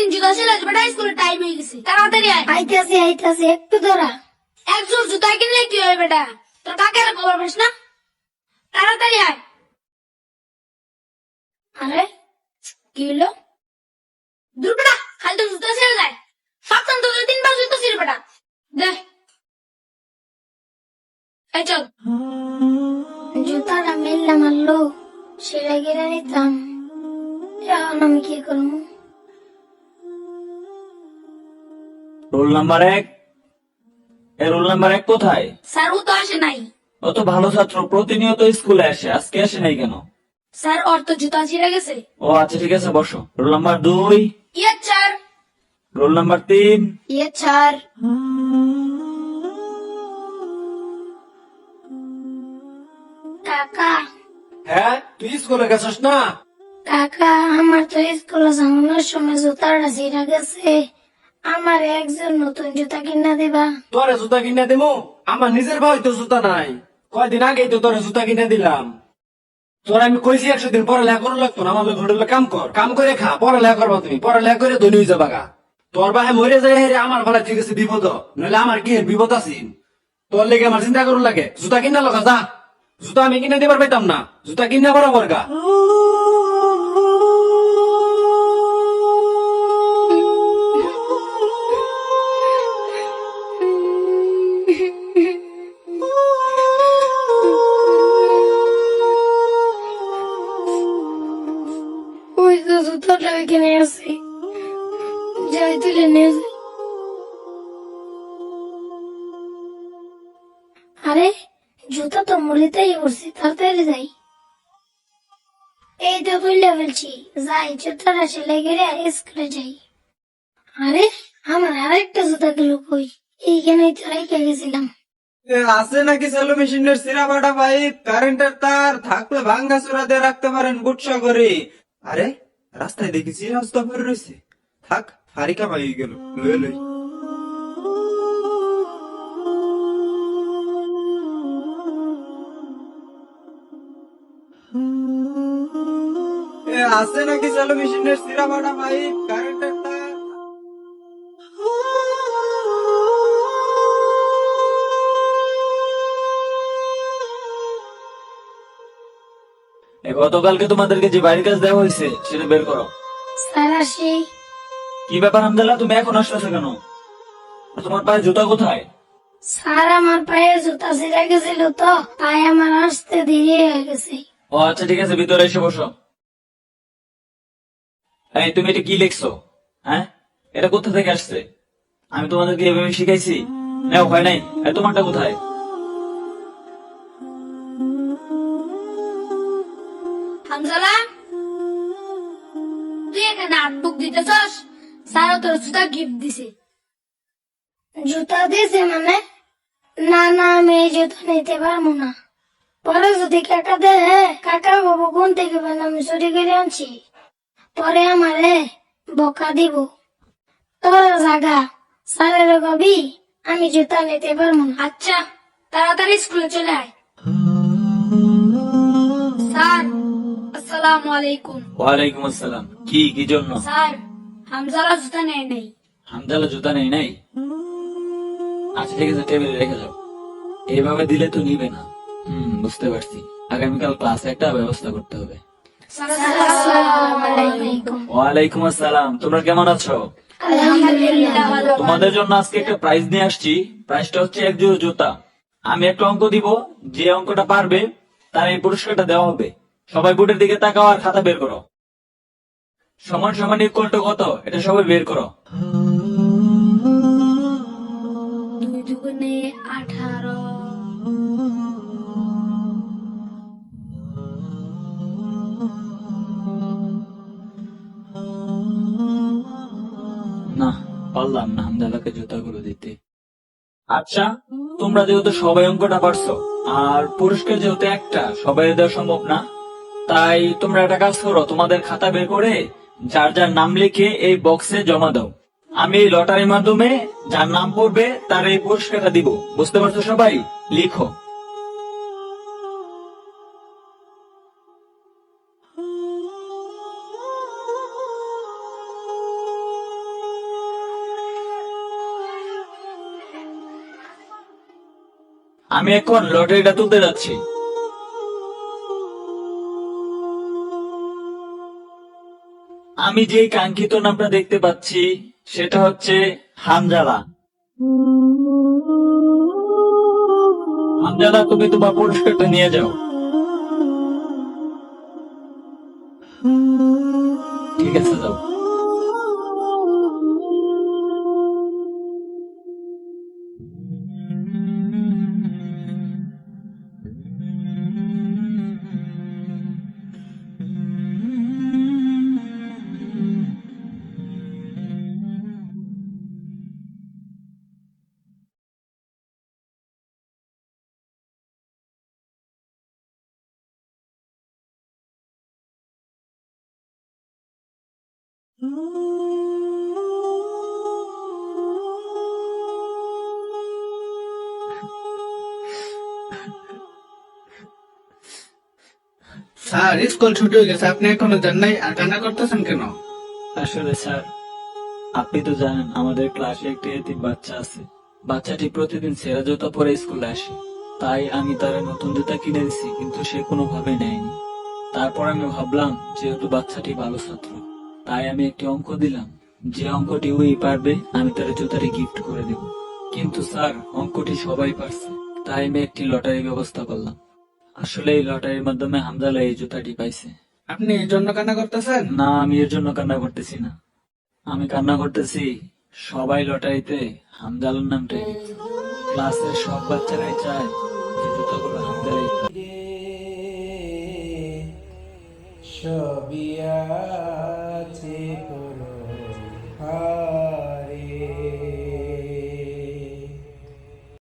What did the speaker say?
দিন জুতা ছিল বেটা স্কুলে টাইম হয়ে গেছে। তাড়াতাড়ি আয়। আইতাছে আইতাছে একটু জুতা কিনলে কি হয় বেটা? তোর কাকের খবর পাস না? তাড়াতাড়ি আয়। আরে কি হলো? দূর বেটা খালি তো জুতা যায়। সপ্তাহ তো তিনবার জুতা বেটা। দে। এই চল। জুতাটা মেললে মারলো সেটা কিনে নিতাম। এখন আমি কি করব? রোল নাম্বার এক। এ রোল নাম্বার এক কোথায়? স্যার ও তো আসে নাই। ও তো ভালো ছাত্র প্রতিনিয়ত স্কুলে আসে। আজকে আসে নাই কেন? স্যার ওর তো জুতা ছিঁড়ে গেছে। ও আচ্ছা ঠিক আছে বসো। রোল নাম্বার দুই। ইয়ে চার রোল নাম্বার তিন। ইয়ে ছাড় কাকা। হ্যাঁ তুই স্কুলে গেছিস না? কাকা আমার তো স্কুলে যাওয়ানোর সময় জুতাটা ছিঁড়ে গেছে। আমার একজন নতুন জুতা কিনা দিবা? তোরে জুতা কিনে দিমু? আমার নিজের ভাই তো জুতা নাই। কয়দিন আগেই তো তোরে জুতা কিনে দিলাম। তোর আমি কইছি একশো দিন পড়ালেখা করো লাগতো না আমার হোটেলে কাম কর। কাম করে খা পড়ালেখা করবা তুমি পরে পড়ালেখা করে ধনী হয়ে যাবা গা। তোর ভাই মরে যায় হেরে আমার ভালো ঠিক আছে বিপদ। নইলে আমার কি বিপদ আছে? তোর লেগে আমার চিন্তা করুন লাগে। জুতা কিনা লগা যা। জুতা আমি কিনে দিবার পাইতাম না। জুতা কিনা বরাবর গা। জুতাটা ওইখানে আছে যাই তুলে নিয়ে। আরে, জুতা তো মুড়িতেই উঠছে তাড়াতাড়ি যাই। এই তো তুলে ফেলছি যাই জুতাটা সেলাই করে স্কুলে যাই। আরে, আমার আরেকটা জুতা গেল কই? এইখানেই তো রেখে গেছিলাম। আছে নাকি সেলো মেশিনের সিরা বাটা পাইপ? কারেন্টের তার, থাকলে ভাঙ্গা চূড়া দিয়ে রাখতে পারেন, গুটসা করে। আরে রাস্তায় দেখেছি পরে রয়েছে। থাক ফারিকা কামাই গেল। লই। আছে নাকি চালু মেশিনের সিরা ভাড়া পাইপ গতকালকে তোমাদেরকে যে বাড়ির কাজ দেওয়া হয়েছে সেটা বের করো। স্যার আসি। কি ব্যাপার আমদাল্লা তুমি এখন আসতেছো কেন? তোমার পায়ে জুতা কোথায়? স্যার আমার পায়ে জুতা ছিঁড়ে গেছিল তো তাই আমার আসতে দেরি হয়ে গেছে। ও আচ্ছা ঠিক আছে ভিতরে এসে বসো। এই তুমি এটা কি লিখছো? হ্যাঁ? এটা কোথা থেকে আসছে? আমি তোমাদেরকে এভাবে শিখাইছি। নেও হয় নাই? তোমারটা কোথায়? স্যার তোর জুতা গিফট দিছে। জুতা দিয়েছে মানে? না না আমি এই জুতা নিতে পারব না। পরে যদি কাকা দে কাকা বাবু কোন থেকে পেল? আমি চুরি করে আনছি। পরে আমারে বকা দিব। তোর জাগা। স্যারের কবি আমি জুতা নিতে পারব না। আচ্ছা তাড়াতাড়ি স্কুলে চলে আয়। স্যার আসসালামু আলাইকুম। ওয়ালাইকুম আসসালাম। কি কি জন্য? স্যার হামজালা জুতা নেয় নেই। হামদালা জুতা নেই নাই? আচ্ছা ঠিক আছে টেবিলে রেখে যাও। এইভাবে দিলে তো নিবে না। হুম বুঝতে পারছি। আগামীকাল ক্লাসে একটা ব্যবস্থা করতে হবে। ওয়ালাইকুম আসসালাম। তোমরা কেমন আছো? তোমাদের জন্য আজকে একটা প্রাইজ নিয়ে আসছি। প্রাইজটা হচ্ছে এক জোড় জুতা। আমি একটা অঙ্ক দিব। যে অঙ্কটা পারবে তার এই পুরস্কারটা দেওয়া হবে। সবাই বোর্ডের দিকে তাকাও আর খাতা বের করো। সমান সমান ইকুয়াল টু কত? এটা সবাই বের করো। দুই দুগুণে আঠারো। না পারলাম না হামদালাকে জুতাগুলো দিতে। আচ্ছা তোমরা যেহেতু সবাই অঙ্কটা পারছ আর পুরস্কার যেহেতু একটা সবাই দেওয়া সম্ভব না তাই তোমরা একটা কাজ করো তোমাদের খাতা বের করে যার যার নাম লিখে এই বক্সে জমা দাও। আমি লটারির মাধ্যমে যার নাম পড়বে, তার এই পুরস্কারটা দিব। বুঝতে পারছ সবাই? লিখো। আমি এখন লটারিটা তুলতে যাচ্ছি। আমি যে কাঙ্ক্ষিত নামটা দেখতে পাচ্ছি, সেটা হচ্ছে হামজালা। হামজালা, তুমি তোমার পুরস্কারটা নিয়ে যাও। ঠিক আছে, যাও। স্যার, স্কুল ছুটি হয়ে গেছে, আপনি এখনও যান নাই? আর কান্না করতেছেন কেন? আসলে স্যার, আপনি তো জানেন, আমাদের ক্লাসে একটি এতিম বাচ্চা আছে। বাচ্চাটি প্রতিদিন সেরা জুতা পরে স্কুলে আসে। তাই আমি তার নতুন জুতা কিনে দিছি, কিন্তু সে কোনোভাবে নেয়নি। তারপর আমি ভাবলাম, যেহেতু বাচ্চাটি ভালো ছাত্র তাই আমি একটি অঙ্ক দিলাম। যে অঙ্কটি ওই পারবে আমি তার জুতাটি গিফট করে দেব। কিন্তু স্যার অঙ্কটি সবাই পারছে তাই আমি একটি লটারি ব্যবস্থা করলাম। আসলে এই লটারির মাধ্যমে হামজালা এই জুতাটি পাইছে। আপনি এর জন্য কান্না করতেছেন? না আমি এর জন্য কান্না করতেছি না। আমি কান্না করতেছি সবাই লটারিতে হামজালার নামটা। ক্লাসের সব বাচ্চারাই চায় যে জুতোগুলো হামজালাই পাক। আছে পুরো